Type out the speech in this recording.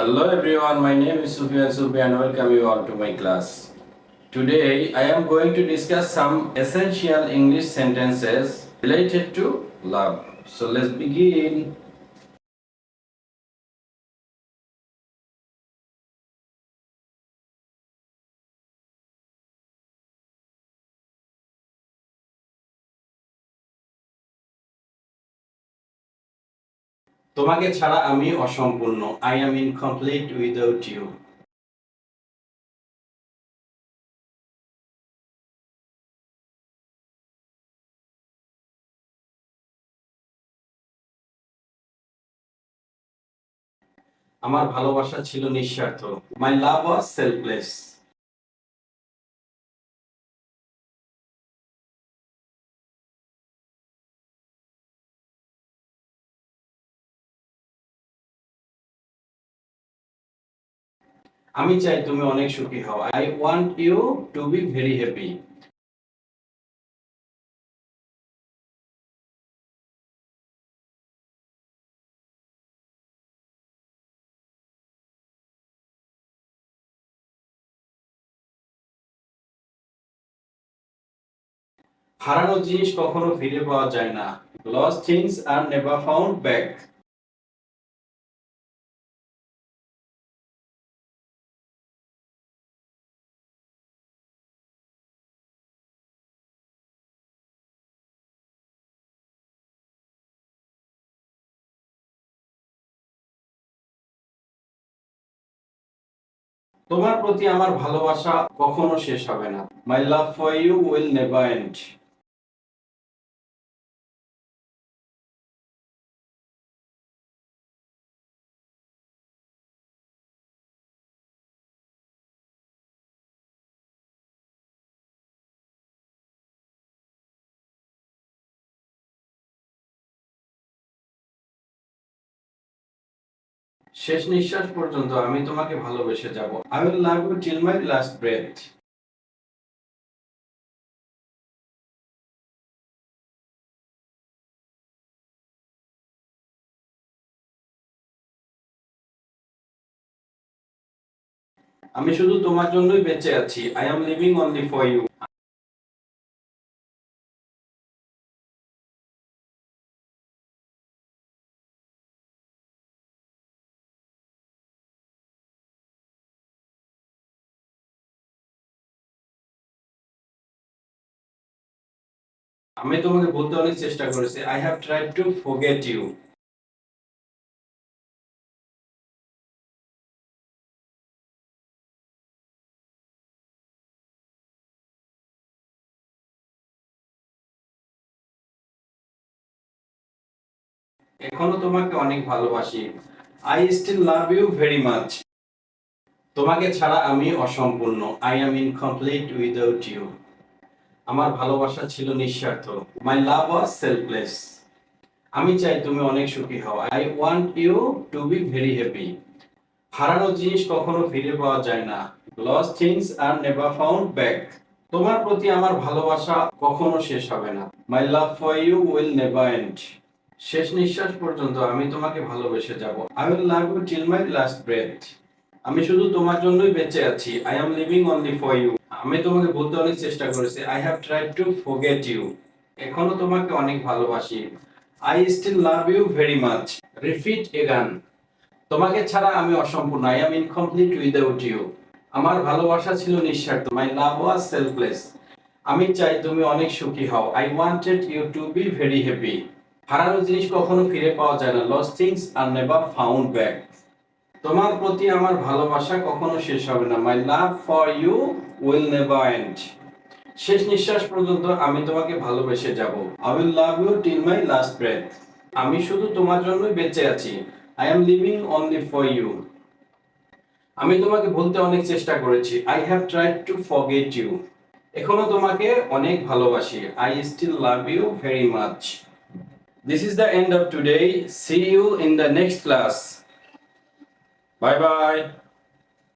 Hello everyone, my name is Sufyan Sufi and welcome you all to my class. Today I am going to discuss some essential English sentences related to love. So let's begin. তোমাকে ছাড়া আমি অসম্পূর্ণ। I am incomplete without you আমার ভালোবাসা ছিল নিঃস্বার্থ। মাই লাভ ওয়াজ selfless আমি চাই তুমি অনেক সুখী হও। I want you to be very happy হারানো জিনিস কখনো ফিরে পাওয়া যায় না। Lost things are never found back তোমার প্রতি আমার ভালোবাসা কখনো শেষ হবে না। My love for you will never end শেষ নিঃশ্বাস পর্যন্ত আমি তোমাকে ভালোবেসে যাব। I will love you till my last breath আমি শুধু তোমার জন্যই বেঁচে আছি। I am living only for you আমি তোমাকে বলতে অনেক চেষ্টা করেছি। I have tried to forget you এখনও তোমাকে অনেক ভালোবাসি। I still love you very much তোমাকে ছাড়া আমি অসম্পূর্ণ। I am incomplete without you আমার ভালোবাসা ছিল নিঃস্বার্থ। মাই লাভ ওয়াজ সেলফলেস আমি চাই তুমি অনেক সুখী হও। I want you to be very happy হারানো জিনিস কখনো ফিরে পাওয়া যায় না। Lost things are never found back তোমার প্রতি আমার ভালোবাসা কখনো শেষ হবে না। My love for you will never end শেষ নিঃশ্বাস পর্যন্ত আমি তোমাকে ভালোবেসে যাব। I will love you till my last breath আমি শুধু তোমার জন্যই বেঁচে আছি। I am living only for you আমি তোমাকে বলতে অনেক চেষ্টা করেছি। I have tried to forget you এখনও তোমাকে অনেক ভালোবাসি। I still love you very much repeat again. তোমাকে ছাড়া আমি অসম্পূর্ণ। I am incomplete without you আমার ভালোবাসা ছিল নিঃস্বার্থ। মাই লাভ ওয়াজ সেলফলেস আমি চাই তুমি অনেক সুখী হও। I wanted you to be very happy হারানো জিনিস কখনো ফিরে পাওয়া যায় না। Lost things are never found back তোমার প্রতি আমার ভালোবাসা কখনো শেষ হবে না। My love for you will never end শেষ নিঃশ্বাস পর্যন্ত আমি তোমাকে ভালোবেসে যাব। I will love you till my last breath আমি শুধু তোমার জন্যই বেঁচে আছি। I am living only for you আমি তোমাকে বলতে অনেক চেষ্টা করেছি। I have tried to forget you এখনও তোমাকে অনেক ভালোবাসি। I still love you very much this is the end of today see you in the next class Bye bye.